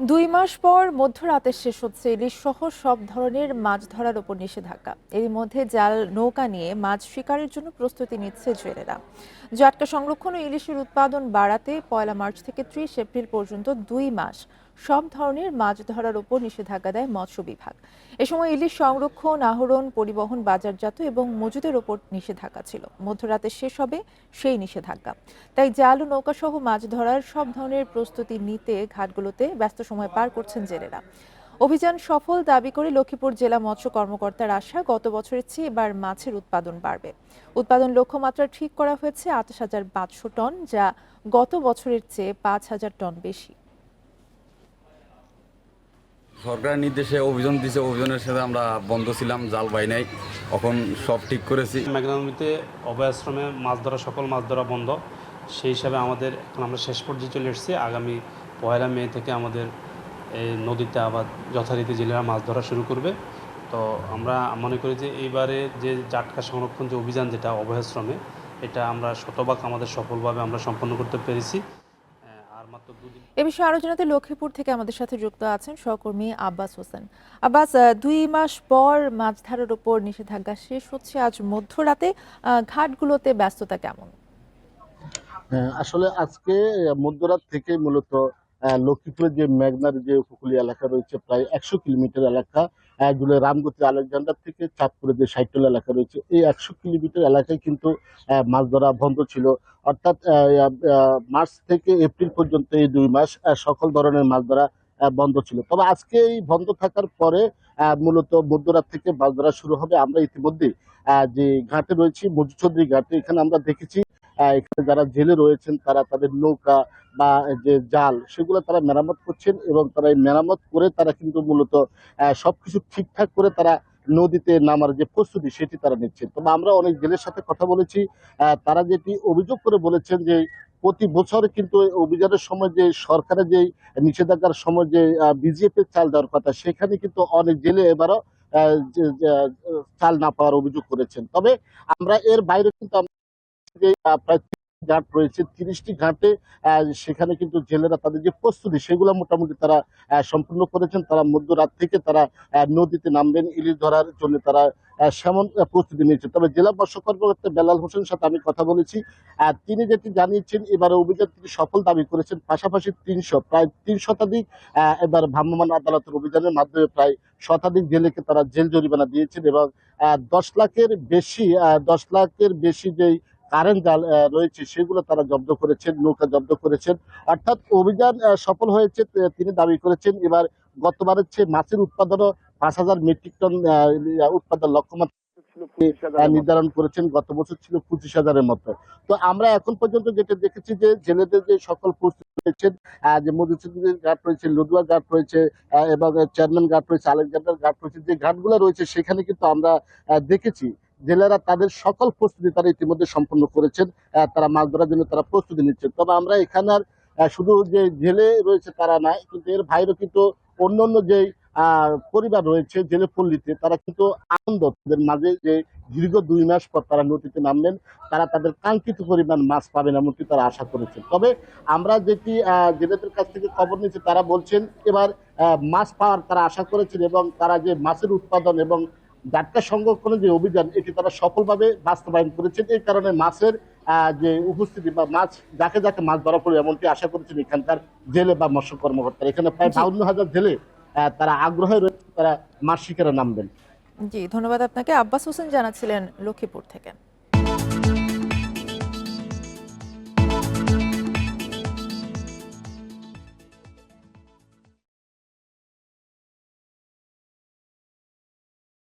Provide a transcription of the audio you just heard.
দুই মাস পর মধ্যরাতে শেষ হচ্ছে ইলিশ সহ সব ধরনের মাছ ধরার উপর নিষেধাজ্ঞা। এর মধ্যে জাল, নৌকা নিয়ে মাছ শিকারের জন্য প্রস্তুতি নিচ্ছে জেলেরা জাটকা সংরক্ষণ ও ইলিশের উৎপাদন বাড়াতে পয়লা মার্চ থেকে ত্রিশ এপ্রিল পর্যন্ত দুই মাস সব ধরনের মাছ ধরার উপর নিষেধাজ্ঞা দেয় মৎস্য বিভাগ। এ সময় ইলিশ সংরক্ষণ, আহরণ, পরিবহন, বাজারজাত এবং মজুদের ওপর নিষেধাজ্ঞা ছিল। মধ্যরাতে শেষ হবে সেই নিষেধাজ্ঞা। তাই জাল ও নৌকা সহ মাছ ধরার সব ধরনের প্রস্তুতি নিতে ঘাটগুলোতে ব্যস্ত সময় পার করছেন জেলেরা। অভিযান সফল দাবি করে লক্ষ্মীপুর জেলা মৎস্য কর্মকর্তার আশা গত বছরের চেয়ে এবার মাছের উৎপাদন বাড়বে। উৎপাদন লক্ষ্যমাত্রা ঠিক করা হয়েছে আঠাশ হাজার পাঁচশো টন, যা গত বছরের চেয়ে পাঁচ হাজার টন বেশি। সরকারের নির্দেশে অভিযান দিছে, অভিযানের সাথে আমরা বন্ধ ছিলাম, জাল বাই নাই। এখন সব ঠিক করেছি। মেঘনা নদীতে অভয়াশ্রমে মাছ ধরা, সকল মাছ ধরা বন্ধ। সেই হিসাবে আমাদের এখন আমরা শেষ পর্যায়ে চলে এসেছি। আগামী পয়লা মে থেকে আমাদের এই নদীতে আবার যথারীতি জেলেরা মাছ ধরা শুরু করবে। তো আমরা মনে করি যে এইবারে যে জাটকা সংরক্ষণ যে অভিযান যেটা অভয়াশ্রমে, এটা আমরা শতভাগ আমাদের সফলভাবে আমরা সম্পন্ন করতে পেরেছি। এ বিষয়ে আলোচনাতে লক্ষ্মীপুর থেকে আমাদের সাথে যুক্ত আছেন সহকর্মী আব্বাস হোসেন। আব্বাস দুই মাস পর মাছ ধরার উপর নিষেধাজ্ঞা শেষ হচ্ছে। আজ মধ্যরাতে আহ, ঘাটগুলোতে ব্যস্ততা কেমন? হ্যাঁ, আসলে আজকে মধ্যরাত থেকে মূলত লক্ষ্মীপুরের যে মেঘনার যে উপকূলীয় এলাকা রয়েছে প্রায় একশো কিলোমিটার এলাকা জুড়ে রামগতি আলেকজান্ডার থেকে চাঁদপুরের যে সাইটল এলাকা রয়েছে, এই একশো কিলোমিটার এলাকায় কিন্তু মাছ ধরা বন্ধ ছিল। অর্থাৎ মার্চ থেকে এপ্রিল পর্যন্ত এই দুই মাস সকল ধরনের মাছ ধরা বন্ধ ছিল। তবে আজকে এই বন্ধ থাকার পরে মূলত মধ্যরাত থেকে মাছ ধরা শুরু হবে। আমরা ইতিমধ্যে যে ঘাটে রয়েছি মজুচৌধুরী ঘাটে, এখানে আমরা দেখেছি এখানে যারা জেলে রয়েছেন তারা তাদের নৌকা বা যে জাল সেগুলো তারা মেরামত করছেন এবং তারা এই মেরামত করে তারা কিন্তু মূলত আহ, সবকিছু ঠিকঠাক করে তারা নদীতে নামার যে প্রস্তুতি সেটি তারা নিচ্ছেন। তবে আমরা অনেক জেলের সাথে কথা বলেছি তারা যেটি অভিযোগ করে বলেছেন যে প্রতি বছর কিন্তু অভিযানের সময় যে সরকারের যে নিষেধাজ্ঞার সময় যে বিজেপি চাল দেওয়ার কথা সেখানে কিন্তু অনেক জেলে এবারও চাল না পাওয়ার অভিযোগ করেছেন। তবে আমরা এর বাইরে কিন্তু যে প্রায় ঘাট রয়েছে, তিরিশটি ঘাটে সেখানে কিন্তু জেলেরা তাদের যে প্রস্তুতি, সেগুলো মোটামুটি তারা সম্পূর্ণ করেছেন। তারা মধ্যরাত থেকে তারা নদীতে নামবেন, ইলিশ ধরার জন্য তারা সেমন প্রস্তুতি নিয়েছে তবে জেলা মৎস্য কর্মকর্তা বেলাল হোসেনের সাথে আমি কথা বলেছি আর তিনি যেটি জানিয়েছেন, এবারে অভিযান তিনি সফল দাবি করেছেন, পাশাপাশি তিনশো, প্রায় তিন শতাধিক এবার ভ্রাম্যমাণ আদালতের অভিযানের মাধ্যমে প্রায় শতাধিক জেলেকে তারা জেল জরিমানা দিয়েছেন এবং দশ লাখের বেশি দশ লাখের বেশি যেই কারেন্ট জাল রয়েছে, সেগুলো তারা জব্দ করেছেন, নৌকা জব্দ করেছেন। অর্থাৎ অভিযান সফল হয়েছে তিনি দাবি করেছেন। এবার গতবারের চেয়ে মাছের উৎপাদনও পাঁচ হাজার মেট্রিক টন উৎপাদন লক্ষ্যমাত্রা নির্ধারণ করেছেন। গত বছর ছিল পঁচিশ হাজারের মতো। তো আমরা এখন পর্যন্ত যেটা দেখেছি যে, জেলেদের যে সকল প্রস্তুতি রয়েছেন যে মধুচন্দ্রী ঘাট রয়েছে, লদুয়া ঘাট রয়েছে এবং চেয়ারম্যান ঘাট রয়েছে, আলেকজান্ডার ঘাট রয়েছে, যে ঘাটগুলো রয়েছে, সেখানে কিন্তু আমরা দেখেছি। জেলেরা তাদের সকল প্রস্তুতি তারা ইতিমধ্যে সম্পন্ন করেছেন তারা মাছ ধরার জন্য তারা প্রস্তুতি নিচ্ছেন। তবে আমরা এখানে আর শুধু যে জেলে রয়েছে তারা নাই, কিন্তু এর বাইরেও কিন্তু অন্য অন্য যে পরিবার রয়েছে জেলে পল্লীতে, তারা কিন্তু আনন্দ তাদের মাঝে যে দীর্ঘ দুই মাস পর তারা নদীতে নামবেন তারা তাদের কাঙ্ক্ষিত পরিমাণ মাছ পাবেন এমনটি তারা আশা করেছেন। তবে আমরা যেটি জেলেদের কাছ থেকে খবর নিয়েছি, তারা বলছেন এবার মাছ পাওয়ার তারা আশা করেছেন এবং তারা যে মাছের উৎপাদন এবং জাটকা সংরক্ষণের যে অভিযান এটি তারা সফলভাবে বাস্তবায়ন করেছেন। এই কারণে মাছের যে উপস্থিতি বা মাছ যাকে যাকে মাছ ধরা পড়ে এমনটি আশা করেছেন এখানকার জেলে বা মৎস্য কর্মকর্তারা। এখানে প্রায়। বাউন্ন হাজার জেলে আহ, তারা আগ্রহে রয়েছে তারা মাছ শিকারে নামবেন। জি ধন্যবাদ আপনাকে। আব্বাস হোসেন জানাচ্ছিলেন লক্ষ্মীপুর থেকে।